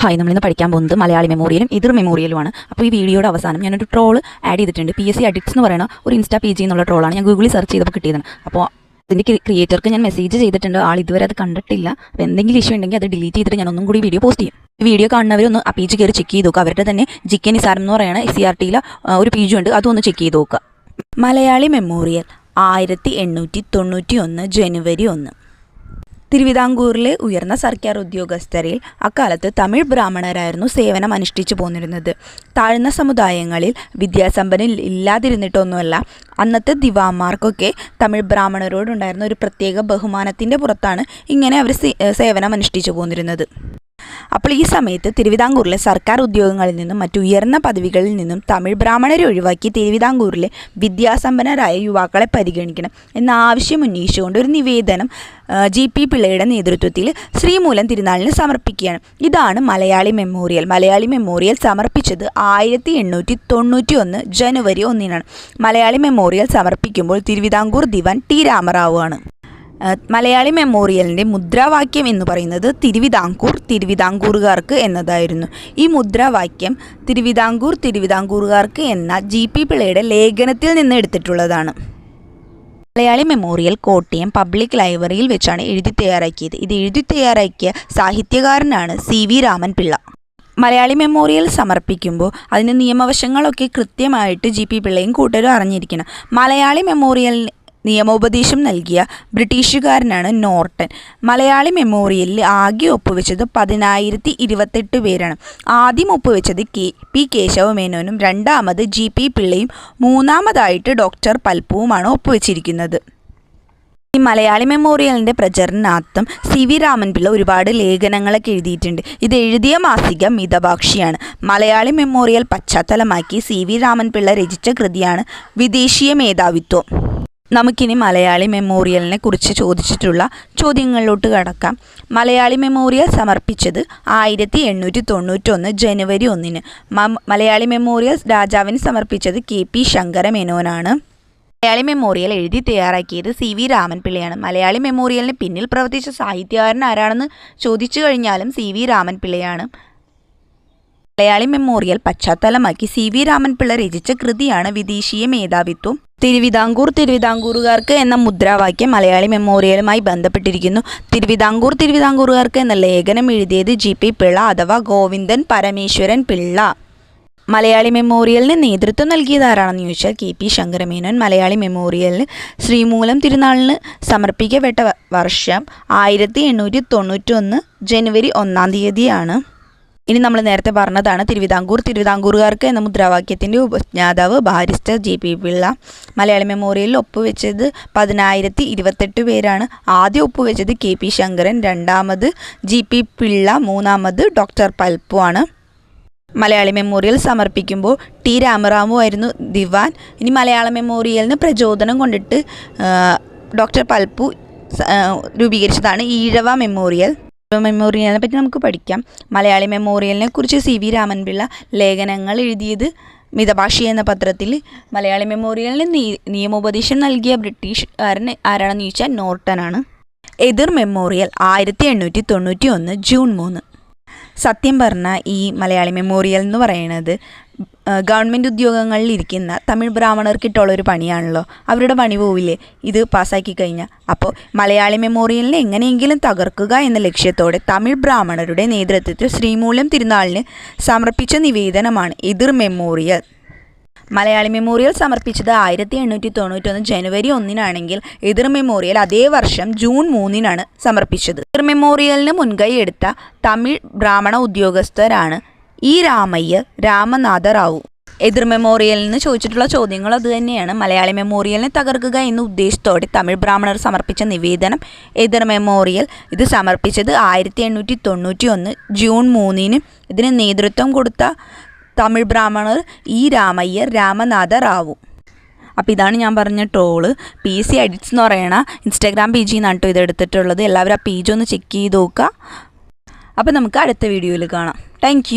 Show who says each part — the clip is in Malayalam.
Speaker 1: ഹായ് നമ്മളിന്ന് പഠിക്കാൻ പോകുന്നത് മലയാളി മെമ്മോറിയലും എതിർ മെമ്മോറിയലുമാണ് അപ്പോൾ ഈ വീഡിയോയുടെ അവസാനം ഞാനൊരു ട്രോൾ ആഡ് ചെയ്തിട്ടുണ്ട്. പി എസ് സി അഡിക്ട്സ് എന്ന് പറയുന്ന ഒരു ഇൻസ്റ്റാ പേജ് എന്നുള്ള ട്രോളാണ് ഞാൻ ഗൂഗിളിൽ സെർച്ച് ചെയ്തപ്പോൾ കിട്ടിയത് അപ്പോൾ അതിന്റെ ക്രിയേറ്റർക്ക് ഞാൻ മെസ്സേജ് ചെയ്തിട്ടുണ്ട്. ആൾ ഇതുവരെ അത് കണ്ടിട്ടില്ല. അപ്പോൾ എന്തെങ്കിലും ഇഷ്യൂ ഉണ്ടെങ്കിൽ അത് ഡിലീറ്റ് ചെയ്തിട്ട് ഞാൻ ഒന്നും കൂടി വീഡിയോ പോസ്റ്റ് ചെയ്യും. വീഡിയോ കാണുന്നവരൊന്ന് ആ പേജ് കയറി ചെക്ക് ചെയ്ത് നോക്കുക അവരുടെ തന്നെ ജിക്കൻ നിസാരം എന്ന് പറയുന്ന സി ആർ ടിയിലെ ഒരു പേജ് ഉണ്ട്. അതൊന്ന് ചെക്ക് ചെയ്ത് നോക്കുക മലയാളി മെമ്മോറിയൽ ആയിരത്തി എണ്ണൂറ്റി തൊണ്ണൂറ്റി ഒന്ന് ജനുവരി ഒന്ന്. തിരുവിതാംകൂറിലെ ഉയർന്ന സർക്കാർ ഉദ്യോഗസ്ഥരിൽ അക്കാലത്ത് തമിഴ് ബ്രാഹ്മണരായിരുന്നു സേവനം അനുഷ്ഠിച്ചു പോന്നിരുന്നത്. താഴ്ന്ന സമുദായങ്ങളിൽ വിദ്യാസമ്പന്നൻ ഇല്ലാതിരുന്നിട്ടൊന്നുമല്ല അന്നത്തെ ദിവാമാർക്കൊക്കെ തമിഴ് ബ്രാഹ്മണരോടുണ്ടായിരുന്ന ഒരു പ്രത്യേക ബഹുമാനത്തിന്റെ പുറത്താണ് ഇങ്ങനെ അവർ സേവനം അനുഷ്ഠിച്ചു പോന്നിരുന്നത്. അപ്പോൾ ഈ സമയത്ത് തിരുവിതാംകൂറിലെ സർക്കാർ ഉദ്യോഗങ്ങളിൽ നിന്നും മറ്റു ഉയർന്ന പദവികളിൽ നിന്നും തമിഴ് ബ്രാഹ്മണരെ ഒഴിവാക്കി തിരുവിതാംകൂറിലെ വിദ്യാസമ്പന്നരായ യുവാക്കളെ പരിഗണിക്കണം എന്ന ആവശ്യം ഉന്നയിച്ചുകൊണ്ട് ഒരു നിവേദനം ജി പി പിള്ളയുടെ നേതൃത്വത്തിൽ ശ്രീമൂലം തിരുനാളിന് സമർപ്പിക്കുകയാണ്. ഇതാണ് മലയാളി മെമ്മോറിയൽ. മലയാളി മെമ്മോറിയൽ സമർപ്പിച്ചത് ആയിരത്തി എണ്ണൂറ്റി തൊണ്ണൂറ്റി ഒന്ന് ജനുവരി ഒന്നിനാണ്. മലയാളി മെമ്മോറിയൽ സമർപ്പിക്കുമ്പോൾ തിരുവിതാംകൂർ ദിവാൻ ടി രാമറാവു ആണ് മലയാളി മെമ്മോറിയലിന്റെ മുദ്രാവാക്യം എന്ന് പറയുന്നത് തിരുവിതാംകൂർ തിരുവിതാംകൂറുകാർക്ക് എന്നതായിരുന്നു. ഈ മുദ്രാവാക്യം തിരുവിതാംകൂർ തിരുവിതാംകൂറുകാർക്ക് എന്ന ജി പി പിള്ളയുടെ ലേഖനത്തിൽ നിന്ന് എടുത്തിട്ടുള്ളതാണ്. മലയാളി മെമ്മോറിയൽ കോട്ടയം പബ്ലിക് ലൈബ്രറിയിൽ വെച്ചാണ് എഴുതി തയ്യാറാക്കിയത്. ഇത് എഴുതി തയ്യാറാക്കിയ സാഹിത്യകാരനാണ് C V Raman Pillai Malayali memorial സമർപ്പിക്കുമ്പോൾ അതിന്റെ നിയമവശങ്ങളൊക്കെ കൃത്യമായിട്ട് ജി പി പിള്ളയും കൂട്ടരും അറിഞ്ഞിരിക്കണം. മലയാളി മെമ്മോറിയൽ നിയമോപദേശം നൽകിയ ബ്രിട്ടീഷുകാരനാണ് നോർട്ടൺ. മലയാളി മെമ്മോറിയലിൽ ആകെ ഒപ്പുവെച്ചത് പതിനായിരത്തി ഇരുപത്തെട്ട് പേരാണ്. ആദ്യം ഒപ്പുവെച്ചത് കെ പി കേശവമേനോനും രണ്ടാമത് ജി പി പിള്ളയും മൂന്നാമതായിട്ട് ഡോക്ടർ പൽപ്പുവുമാണ് ഒപ്പുവെച്ചിരിക്കുന്നത്. ഈ മലയാളി മെമ്മോറിയലിന്റെ പ്രചരണാർത്ഥം സി വി രാമൻപിള്ള ഒരുപാട് ലേഖനങ്ങളൊക്കെ എഴുതിയിട്ടുണ്ട്. ഇത് എഴുതിയ മാസിക മിതഭാക്ഷിയാണ് മലയാളി മെമ്മോറിയൽ പശ്ചാത്തലമാക്കി സി വി രാമൻപിള്ള രചിച്ച കൃതിയാണ് വിദേശീയ മേധാവിത്വം. നമുക്കിനി മലയാളി മെമ്മോറിയലിനെ കുറിച്ച് ചോദിച്ചിട്ടുള്ള ചോദ്യങ്ങളിലോട്ട് കടക്കാം. മലയാളി മെമ്മോറിയൽ സമർപ്പിച്ചത് ആയിരത്തി എണ്ണൂറ്റി തൊണ്ണൂറ്റൊന്ന് ജനുവരി ഒന്നിന്. മലയാളി മെമ്മോറിയൽ രാജാവിന് സമർപ്പിച്ചത് കെ പി ശങ്കരമേനോനാണ് മലയാളി മെമ്മോറിയൽ എഴുതി തയ്യാറാക്കിയത് സി വി രാമൻപിള്ളയാണ്. മലയാളി മെമ്മോറിയലിന് പിന്നിൽ പ്രവർത്തിച്ച സാഹിത്യകാരൻ ആരാണെന്ന് ചോദിച്ചു കഴിഞ്ഞാലും സി വി രാമൻപിള്ളയാണ്. മലയാളി മെമ്മോറിയൽ പശ്ചാത്തലമാക്കി സി വി രാമൻപിള്ള രചിച്ച കൃതിയാണ് വിദേശീയ മേധാവിത്വം. തിരുവിതാംകൂർ തിരുവിതാംകൂറുകാർക്ക് എന്ന മുദ്രാവാക്യം മലയാളി മെമ്മോറിയലുമായി ബന്ധപ്പെട്ടിരിക്കുന്നു. തിരുവിതാംകൂർ തിരുവിതാംകൂറുകാർക്ക് എന്ന ലേഖനം എഴുതിയത് ജി പി പിള്ള അഥവാ ഗോവിന്ദൻ പരമേശ്വരൻ പിള്ള. മലയാളി മെമ്മോറിയലിന് നേതൃത്വം നൽകിയത് ആരാണെന്ന് ചോദിച്ചാൽ കെ പി ശങ്കരമേനോൻ മലയാളി മെമ്മോറിയലിന് ശ്രീമൂലം തിരുനാളിന് സമർപ്പിക്കപ്പെട്ട വർഷം ആയിരത്തി എണ്ണൂറ്റി തൊണ്ണൂറ്റൊന്ന് ജനുവരി ഒന്നാം തീയതിയാണ്. ഇനി നമ്മൾ നേരത്തെ പറഞ്ഞതാണ് തിരുവിതാംകൂർ തിരുവിതാംകൂറുകാർക്ക് എന്ന മുദ്രാവാക്യത്തിന്റെ ഉപജ്ഞാതാവ് ബാരിസ്റ്റർ ജി പി പിള്ള. മലയാള മെമ്മോറിയലിൽ ഒപ്പുവെച്ചത് പതിനായിരത്തി ഇരുപത്തെട്ട് പേരാണ്. ആദ്യം ഒപ്പുവെച്ചത് കെ പി ശങ്കരൻ രണ്ടാമത് ജി പി പിള്ള മൂന്നാമത് ഡോക്ടർ പൽപ്പു ആണ്. മലയാളി മെമ്മോറിയൽ സമർപ്പിക്കുമ്പോൾ ടി രാമറാമു ആയിരുന്നു ദിവാൻ. ഇനി മലയാള മെമ്മോറിയലിന് പ്രചോദനം കൊണ്ടിട്ട് ഡോക്ടർ പൽപ്പു രൂപീകരിച്ചതാണ് ഈഴവ മെമ്മോറിയൽ. മെമ്മോറിയലിനെ പറ്റി നമുക്ക് പഠിക്കാം. മലയാളി മെമ്മോറിയലിനെ കുറിച്ച് സി വി രാമൻപിള്ള ലേഖനങ്ങൾ എഴുതിയത് മിതഭാഷി എന്ന പത്രത്തിൽ. മലയാളി മെമ്മോറിയലിന് നീ നിയമോപദേശം നൽകിയ ബ്രിട്ടീഷ് ആരാണ് ആരാണെന്ന് ചോദിച്ചാൽ നോർട്ടനാണ് എതിർ മെമ്മോറിയൽ ആയിരത്തി എണ്ണൂറ്റി തൊണ്ണൂറ്റി ഒന്ന് ജൂൺ മൂന്ന്. സത്യം പറഞ്ഞ ഈ മലയാളി മെമ്മോറിയൽ എന്ന് പറയുന്നത് ഗവൺമെന്റ് ഉദ്യോഗങ്ങളിൽ ഇരിക്കുന്ന തമിഴ് ബ്രാഹ്മണർക്കിട്ടുള്ള ഒരു പണിയാണല്ലോ. അവരുടെ പണി പോവില്ലേ? ഇത് പാസ്സാക്കി കഴിഞ്ഞാൽ അപ്പോൾ മലയാളി മെമ്മോറിയലിനെ എങ്ങനെയെങ്കിലും തകർക്കുക എന്ന ലക്ഷ്യത്തോടെ തമിഴ് ബ്രാഹ്മണരുടെ നേതൃത്വത്തിൽ ശ്രീമൂലം തിരുനാളിന് സമർപ്പിച്ച നിവേദനമാണ് എതിർ മെമ്മോറിയൽ. മലയാളി മെമ്മോറിയൽ സമർപ്പിച്ചത് ആയിരത്തി എണ്ണൂറ്റി തൊണ്ണൂറ്റൊന്ന് ജനുവരി ഒന്നിനാണെങ്കിൽ എതിർ മെമ്മോറിയൽ അതേ വർഷം ജൂൺ മൂന്നിനാണ് സമർപ്പിച്ചത്. എതിർ മെമ്മോറിയലിന് മുൻകൈ എടുത്ത തമിഴ് ബ്രാഹ്മണ ഉദ്യോഗസ്ഥരാണ് ഇ രാമയ്യ രാമനാഥ റാവു എതിർ മെമ്മോറിയലിൽ നിന്ന് ചോദിച്ചിട്ടുള്ള ചോദ്യങ്ങൾ അതുതന്നെയാണ് മലയാളി മെമ്മോറിയലിനെ തകർക്കുക എന്ന ഉദ്ദേശത്തോടെ തമിഴ് ബ്രാഹ്മണർ സമർപ്പിച്ച നിവേദനം എതിർ മെമ്മോറിയൽ ഇത് സമർപ്പിച്ചത് ആയിരത്തി എണ്ണൂറ്റി തൊണ്ണൂറ്റി ഒന്ന് ജൂൺ മൂന്നിന്. ഇതിന് നേതൃത്വം കൊടുത്ത തമിഴ് ബ്രാഹ്മണർ ഇ രാമയ്യർ രാമനാഥ റാവു അപ്പോൾ ഇതാണ് ഞാൻ പറഞ്ഞ ട്രോൾ പി സി എഡിറ്റ്സ് എന്ന് പറയണ ഇൻസ്റ്റാഗ്രാം പേജിൽ നിന്നാണ് കേട്ടോ ഇത് എടുത്തിട്ടുള്ളത്. എല്ലാവരും ആ പേജ് ഒന്ന് ചെക്ക് ചെയ്ത് നോക്കുക. അപ്പോൾ നമുക്ക് അടുത്ത വീഡിയോയിൽ കാണാം. താങ്ക്